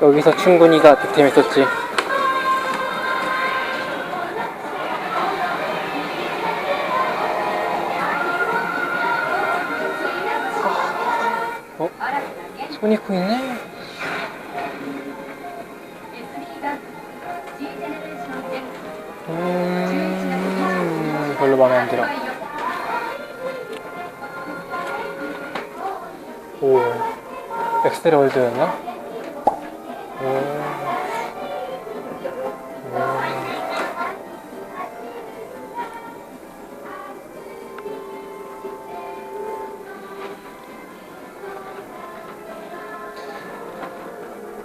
여기서 충분히가 득템했었지. 어? 소니코 있네? 음, 별로 마음에 안 들어. 오, 엑스레 월드였나?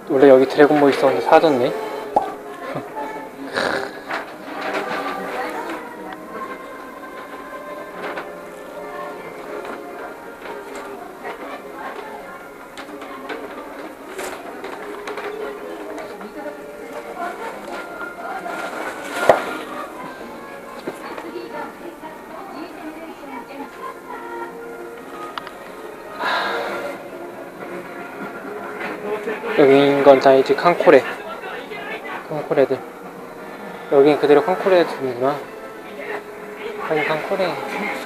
원래 여기 드래곤볼 있었는데 사라졌네. 이제 칸코레. 칸코레들. 여긴 그대로 칸코레들이구나. 하긴 칸코레.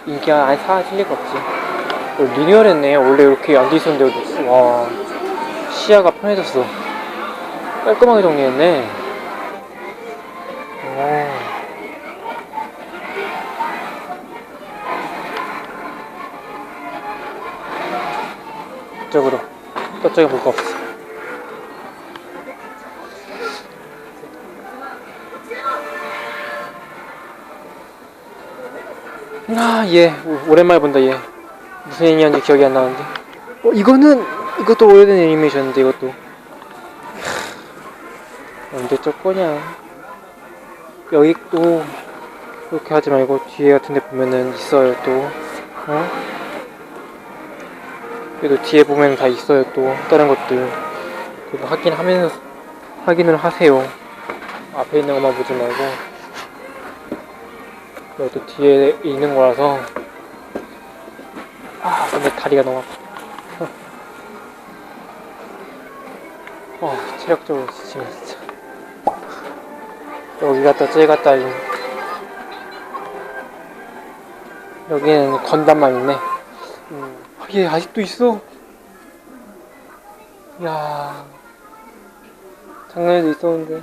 이게 아예 사라질 리가 없지. 어, 리뉴얼 했네. 원래 이렇게 안돼 있었는데. 와. 시야가 편해졌어. 깔끔하게 정리했네. 오. 저쪽으로. 저쪽에 볼 거 없어. 아, 얘. 오- 오랜만에 본다, 얘. 무슨 애니였는지 기억이 안 나는데. 어, 이거는, 이것도 오래된 애니메이션인데, 이것도. 하, 언제 적 거냐. 여기 또, 그렇게 하지 말고, 뒤에 같은 데 보면은 있어요, 또. 어? 그래도 뒤에 보면 다 있어요, 또. 다른 것들. 그거 확인하면서, 확인을 하세요. 앞에 있는 것만 보지 말고. 이것도 뒤에 있는 거라서. 아 근데 다리가 너무 아파. 어 체력적으로 지치네 진짜. 여기 갔다 저기 갔다 이- 여기는 건담만 있네. 음. 아, 얘 아직도 있어. 야. 작년에도 있었는데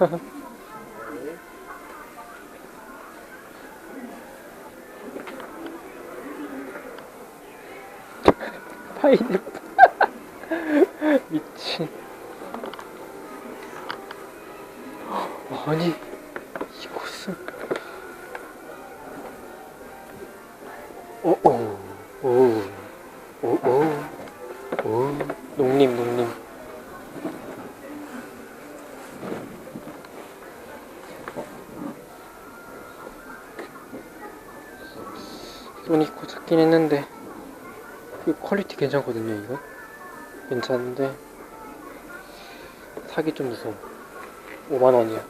파인애플 미친. 아니 괜찮거든요 이거? 괜찮은데 사기 좀 무서워 5만원이야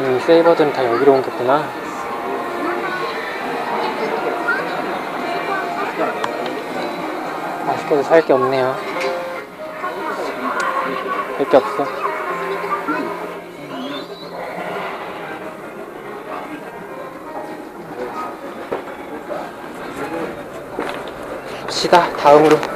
음, 세이버들은 다 여기로 옮겼구나. 아쉽게도 살 게 없네요. 할게 없어. 갑시다, 다음으로.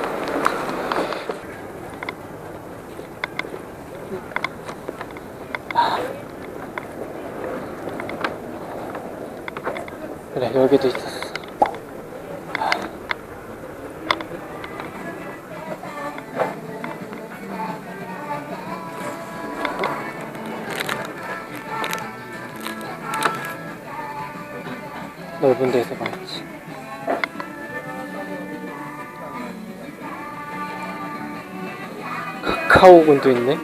넓은 데서 봐야지. 카카오군도 있네.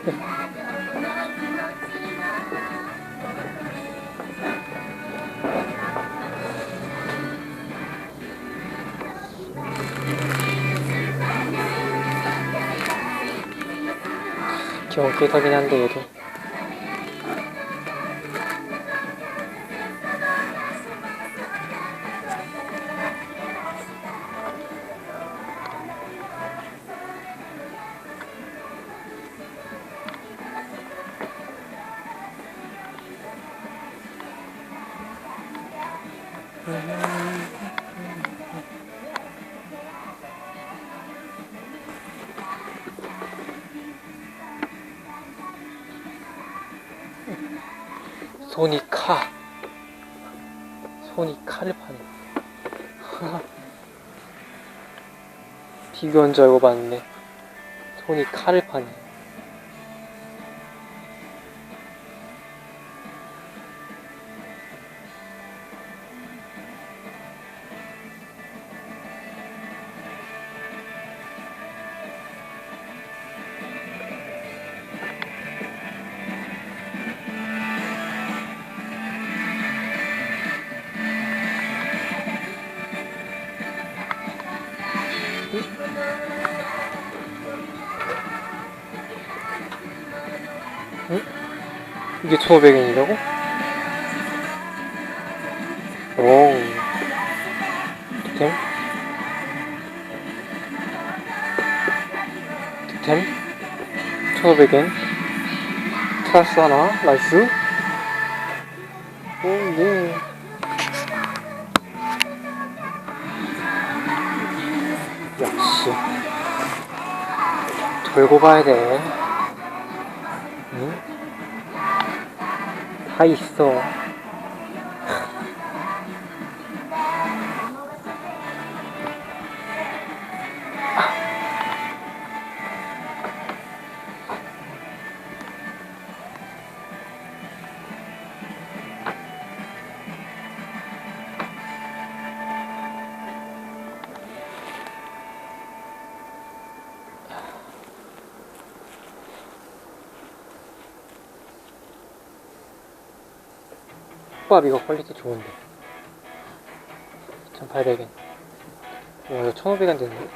귀여운 캐릭터긴 한데 얘도 손이 카. 손이 칼을 파네. 비교한 줄 알고 봤는데 손이 칼을 파네 이게 1500엔이라고? 오 득템? 득템? 1500엔? 플러스 하나? 나이스. 오예 역시. 돌고 봐야 돼 다있 어. 밥 이거 퀄리티 좋은데. 2800엔. 와 이거 1500엔 됐네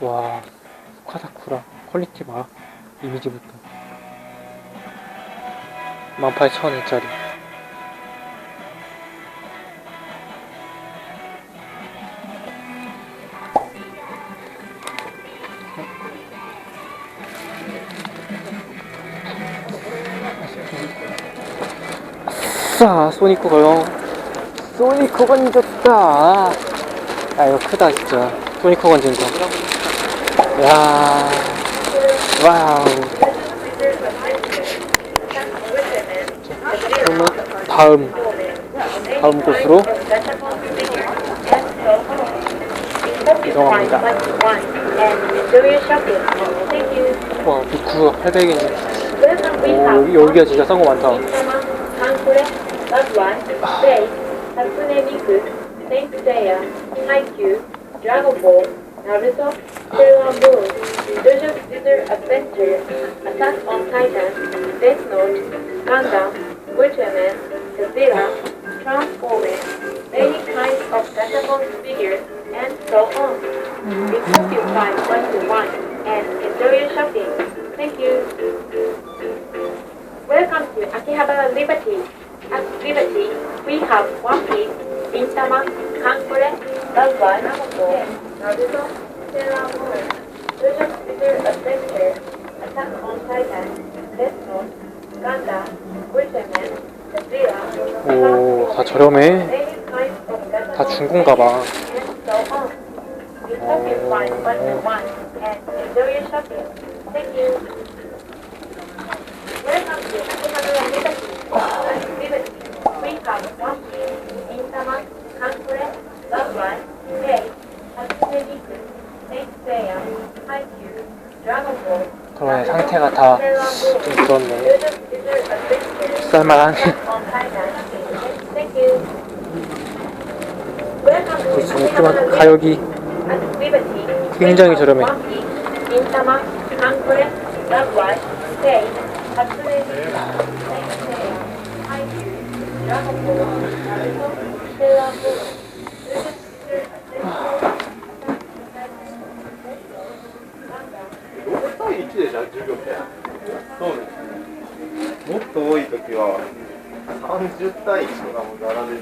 와 스카다쿠라. 퀄리티 봐. 이미지부터. 18,000원짜리 소니코 가요. 소니코 건졌다. 아 이거 크다 진짜. 소니코 건진다. 야 와우. 자, 그러면 다음 다음 곳으로 이동합니다. 와 비쿠가 800엔 오 여기가 진짜 싼 거 많다 한국의 라드완, 베이, 하츠네 미크, 세인트 세이야, 하이큐, 드래곤볼, 나루토, 세일러 문, Jojo Bizarre Adventure, Attack on Titan, Death Note, Gundam, Ultraman, Godzilla, Transformers, many kinds of Datacon figures, and so on. We hope you find what you Haikyuu, Dragon Ball, 그러네 상태가 다좀 그렇네 쌀만하네 그렇지 좀 가격이 굉장히 저렴해. 인타마, 앙코레, 나부아이, 세이, 하츠네, 하이큐, 드라곤볼, 나루토, 셀라부, 6対1でじゃあ授業ってそうですねもっと多い時は30対1とかも並べる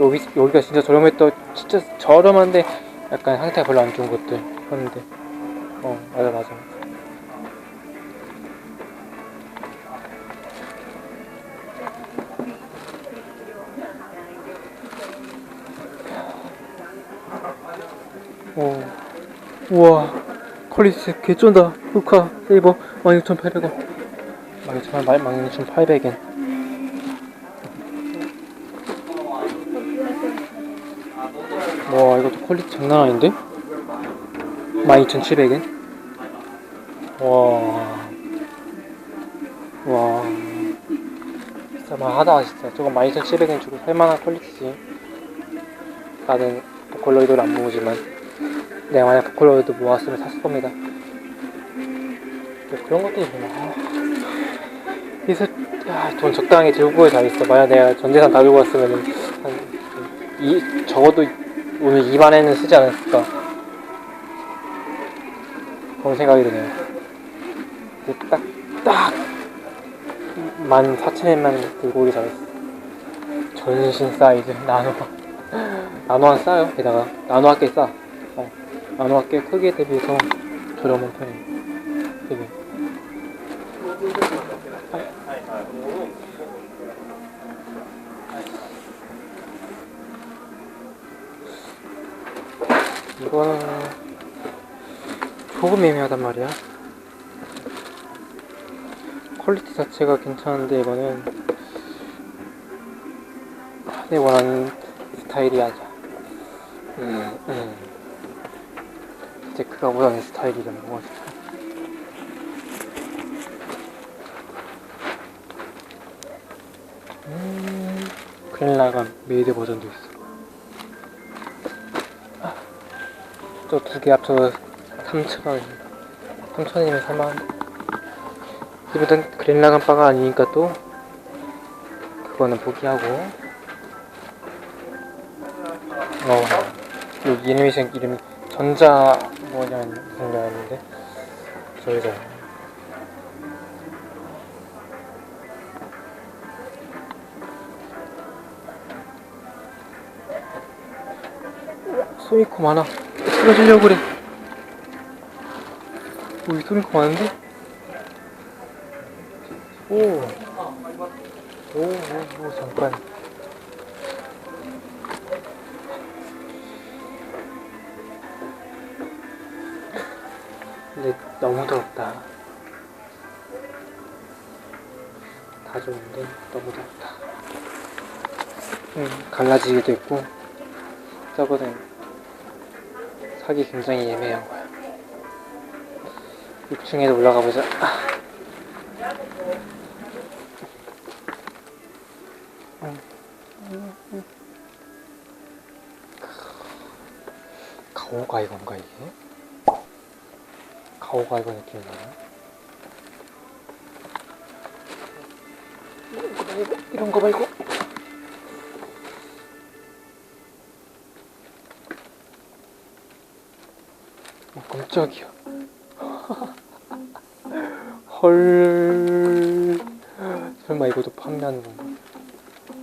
여기, 여기가 진짜 저렴했던 진짜 저렴한데 약간 상태가 별로 안 좋은 것들 했는데. 어 맞아 맞아. 오 우와. 퀄리티 개쩐다. 루카 세이버 16,800원. 16,800원. 16,800엔 와 이것도 퀄리티 장난 아닌데? 12,700엔 와 와, 비싸만하다 진짜. 저건 12,700엔 주고 살만한 퀄리티지. 나는 보컬로이드를 안 모으지만 내가 만약 보컬로이드 모았으면 샀을 겁니다. 뭐 그런 것들이 있구나. 아, 그래서 야, 돈 적당히 들고 다녔어. 만약 내가 전 재산 다 들고 왔으면 한 이, 적어도 오늘 2만에는 쓰지 않았을까. 그런 생각이 드네요. 근데 딱, 딱, 14,000엔만 들고 오기 잘했어. 전신 사이즈, 나노. 나노한 싸요, 게다가. 나노한 꽤 싸. 어, 나노한 꽤 크기에 대비해서 저렴한 편이에요. 되게. 이거는 조금 애매하단 말이야. 퀄리티 자체가 괜찮은데 이거는 내 원하는 스타일이 아니야. 음, 음. 이제 그가 원하는 스타일이란 뭐지? 음, 그릴라감 메이드 버전도 있어. 또 두 개 합쳐서 3,000원입니다. 3,000원이면 살만한데. 이보단 그린라간 바가 아니니까 또 그거는 포기하고 어 여기 애니메이션 이름이 전자 뭐냐는 거였는데 저기서 소니코 많아 쓰러지려고 그래 여기 소니코 많은데? 오. 오, 오, 오, 잠깐. 근데 너무 더럽다. 다 좋은데 너무 더럽다. 응, 갈라지기도 했고, 저거는 사기 굉장히 예매한 거야. 6층에도 올라가 보자. 아. 가오가 이건가 이게? 가오가 이거 느낌이 나나? 이런 거 말고 깜짝이야 헐 설마 이것도 판매하는 건가?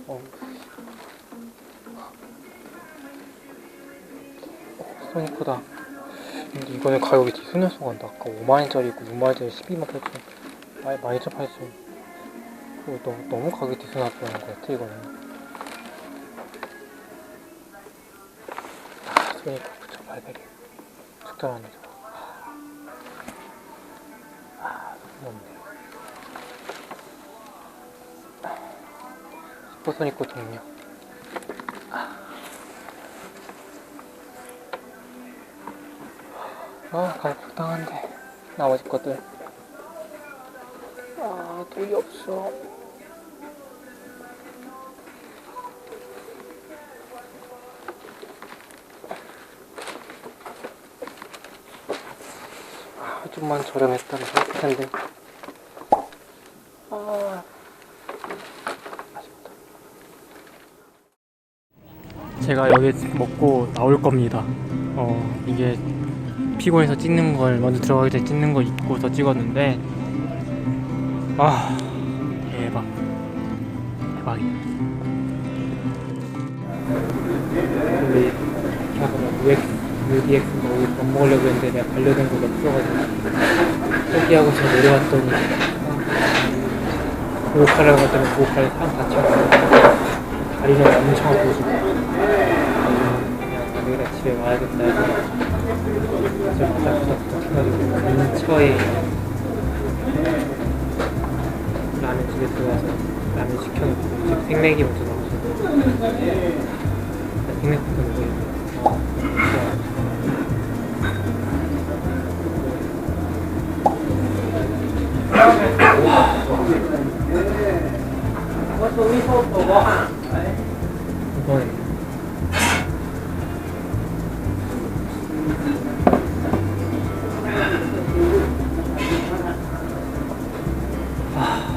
어. 소니코다. 근데 이거는 가격이 뒤순해서 간다. 아까 5만원짜리 있고 6만원짜리 12만 8천. 12,800. 그거 너무, 너무 가격이 뒤순하다는 것 같아, 이거는. 아, 슈퍼소니크 9,800엔 적당하네 저 슈퍼소니크 동력 아 가격 적당한데. 나머지 것들. 아 돈이 없어 아, 좀만 저렴했다면 좋을 텐데. 아, 아쉽다. 제가 여기 먹고 나올 겁니다. 어, 이게 피곤해서 찍는 걸 먼저 들어가기 전에 찍는 거 잊고서 찍었는데, 아, 대박. 대박이다. 우리 UX, UDX 뭐밥 먹으려고 했는데 내가 반려된 거 없어가지고 포기하고 제가 내려왔더니 고급카를 갔더니 고급카를 상 다쳐가지고 다리는 엄청 아프고 그냥 내일 집에 와야겠다 해서 어제 부탁부탁 해가지고 근처에 라면 집에 들어와서 라면 시켜놓고 지금 생맥이 먼저 나와서 생맥부터 먹고 있는데 이건 너무 힘들어. 아.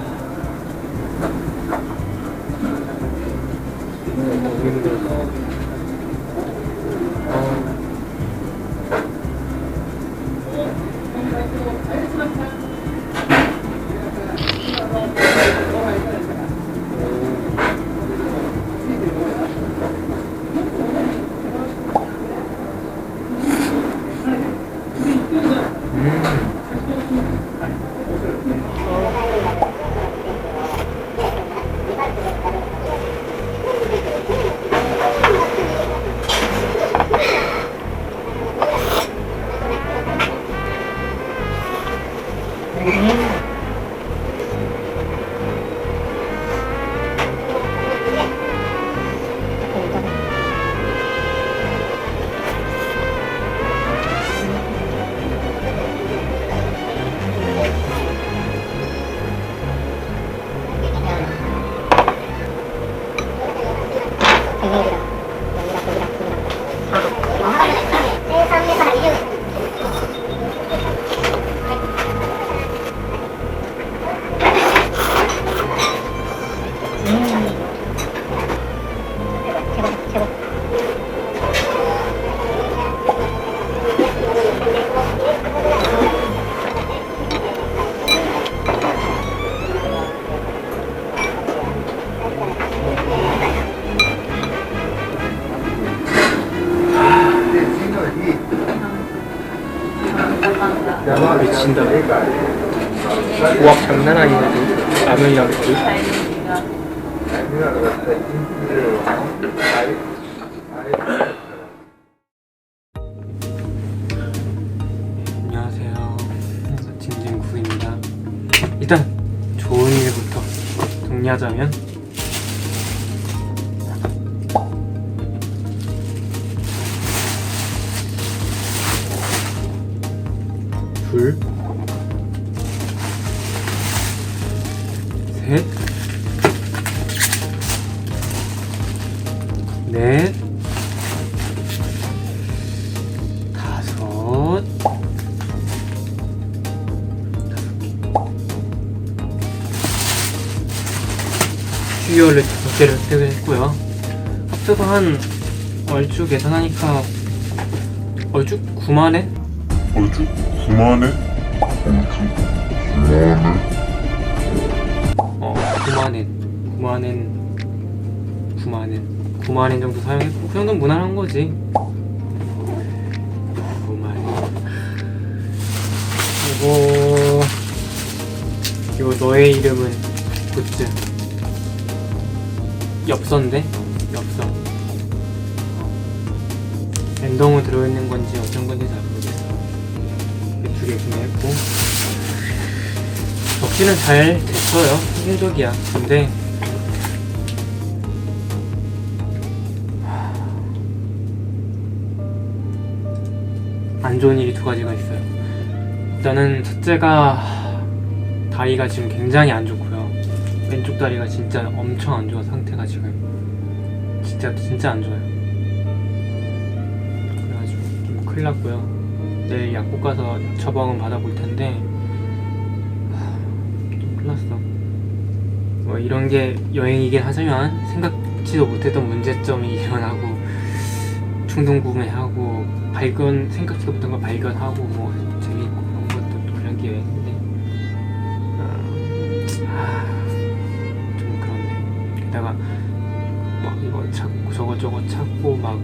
미친다. 고압 장난 아니거든. 라면이랑 먹기. 안녕하세요. 진진구입니다. 일단 좋은 일부터 정리하자면 둘, 셋, 넷, 다섯, 슈이어를 다섯 개를 획득했고요. 합쳐서 한 얼추 계산하니까 얼추 9만엔? 얼추 9만에? 어, 9만엔, 9만엔, 9만엔 정도 사용했고 그 정도는 무난한 거지. 9만엔. 그리고 요 너의 이름은 굿즈. 엽서인데 엽서. 랜덤으로 들어있는 건지 어떤 건지 잘 모르겠어. 두개 구매했고 접시는 잘 됐어요. 성공적이야. 근데 좋은 일이 두 가지가 있어요. 일단은 첫째가 다리가 지금 굉장히 안 좋고요. 왼쪽 다리가 진짜 엄청 안 좋아 상태가 지금 진짜 진짜 안 좋아요. 그래가지고 좀 큰일 났고요. 내일 약국 가서 처방은 받아볼 텐데 하, 좀 큰일 났어. 뭐 이런 게 여행이긴 하지만 생각지도 못했던 문제점이 일어나고 충동 구매하고 발견 생각지도 못한 걸 발견하고 뭐 재미있고 그런 것도 게 여행인데 아, 좀 그렇네. 게다가 막 이거 찾고 저거 저거 찾고 막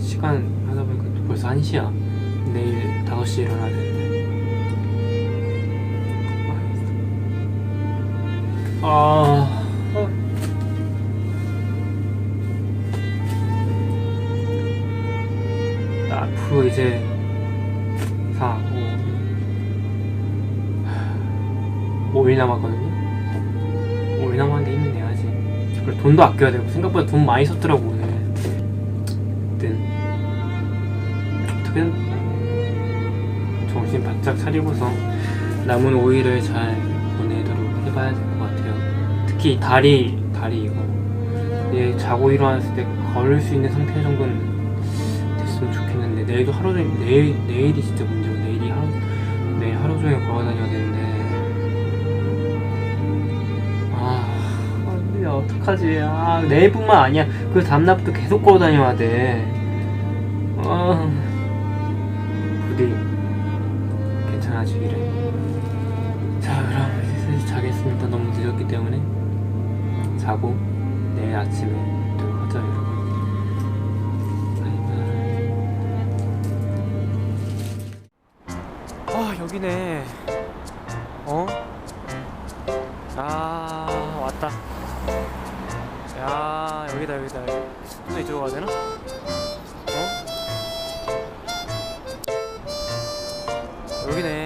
시간 하다 보니까 또 벌써 1시야. 내일 5시에 일어나야 되는데. 아. 앞으로 이제 4, 5, 5일 남았거든요. 5일 남았는데 힘내야지. 그리고 돈도 아껴야 되고 생각보다 돈 많이 썼더라고 오늘. 하여튼 어떻게든 정신 바짝 차리고서 남은 5일을 잘 보내도록 해봐야 될 것 같아요. 특히 다리 다리 이거 얘 자고 일어났을 때 걸을 수 있는 상태 정도는 내일도 하루 종일 내일 내일이 진짜 문제고 내일이 하루 내일 하루 종일 걸어 다녀야 되는데. 아 근데 어떡하지? 아 내일뿐만 아니야. 그 다음날부터 계속 걸어 다녀야 돼아 부디 괜찮아지기를 자 그럼 이제 슬슬 자겠습니다. 너무 늦었기 때문에. 자고 내일 아침에 여기네 어? 아 왔다 야 여기다 여기다 또 이쪽으로 가야 되나? 어? 여기네